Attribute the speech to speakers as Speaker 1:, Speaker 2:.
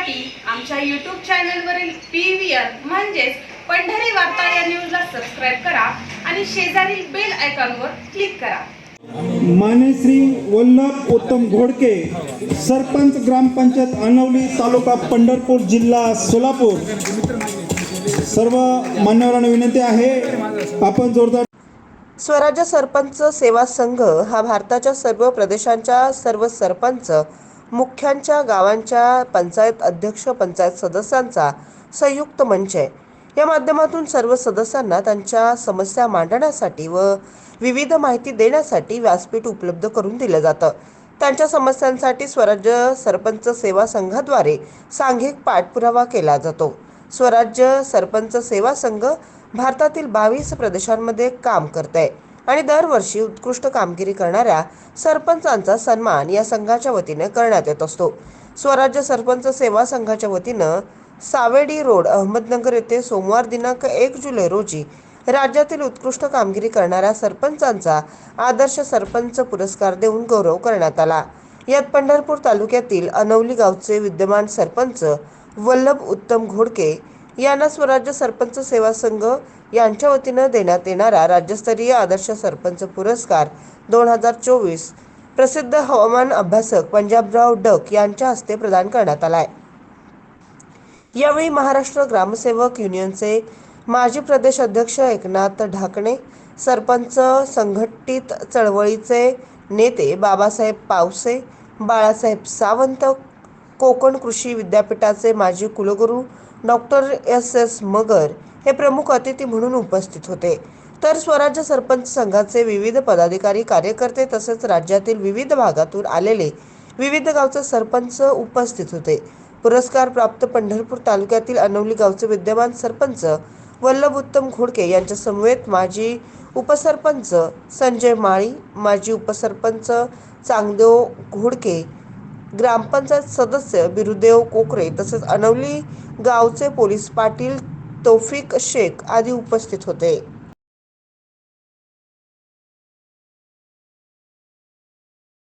Speaker 1: पाहण्यासाठी आमच्या यूट्यूब चॅनलवरील पी व्ही आर म्हणजेच पंढरी वार्ता या न्यूजला सबस्क्राईब करा आणि शेजारील बेल आयकॉनवर क्लिक करा.
Speaker 2: मानेश्री वल्लभ उत्तम घोडके सरपंच ग्रामपंचायत अनवली तालुका पंढरपूर जिल्हा सोलापूर. सर्व मान्यवरांना विनंती आहे आपण जोरदार
Speaker 3: स्वराज्य सरपंच सेवा संघ हा भारताच्या सर्व प्रदेशांच्या सर्व सरपंच मुख्यांच्या गावांच्या पंचायत अध्यक्ष पंचायत सदस्यांचा संयुक्त मंच आहे. या माध्यमातून सर्व सदस्यांना त्यांच्या समस्या मांडण्यासाठी व विविध माहिती देण्यासाठी व्यासपीठ उपलब्ध करून दिलं जातं. त्यांच्या समस्यांसाठी स्वराज्य सरपंच सेवा संघाद्वारे सांघिक पाठपुरावा केला जातो. स्वराज्य सरपंच सेवा संघ भारतातील बावीस प्रदेशांमध्ये काम करत आहे आणि दरवर्षी उत्कृष्ट कामगिरी करणाऱ्या सरपंचांचा सन्मान या संघाच्या वतीने करण्यात येत असतो. स्वराज्य सरपंच सेवा संघाच्या वतीनं सावेडी रोड अहमदनगर येथे सोमवार दिनांक एक जुलै रोजी राज्यातील उत्कृष्ट कामगिरी करणाऱ्या सरपंचांचा आदर्श सरपंच पुरस्कार देऊन गौरव करण्यात आला. यात पंढरपूर तालुक्यातील अनवली गावचे विद्यमान सरपंच वल्लभ उत्तम घोडके यांना स्वराज्य सरपंच सेवा संघ यांच्या वतीनं देण्यात येणारा राज्यस्तरीय आदर्श सरपंच पुरस्कार दोन हजार चोवीस प्रसिद्ध हवामान अभ्यासक पंजाबराव डक यांच्या हस्ते प्रदान करण्यात आलाय. यावेळी महाराष्ट्र ग्रामसेवक युनियनचे माजी प्रदेश अध्यक्ष एकनाथ ढाकणे सरपंच संघटित चळवळीचे नेते बाबासाहेब पावसे बाळासाहेब सावंत कोकण कृषी विद्यापीठाचे माजी कुलगुरू डॉक्टर एस एस मगर हे प्रमुख अतिथी म्हणून उपस्थित होते. तर स्वराज्य सरपंच संघाचे विविध पदाधिकारी कार्यकर्ते तसेच राज्यातील विविध भागातून आलेले विविध गावचे सरपंच उपस्थित होते. पुरस्कार प्राप्त पंढरपूर तालुक्यातील अनवली गावचे विद्यमान सरपंच वल्लभ उत्तम घोडके यांच्या समवेत माजी उपसरपंच संजय माळी माजी उपसरपंच चांगदेव घोडके ग्रामपंचायत सदस्य बिरुदेव कोकरे तसेच अनवली गावचे पोलीस पाटील तौफिक शेख आदी उपस्थित होते.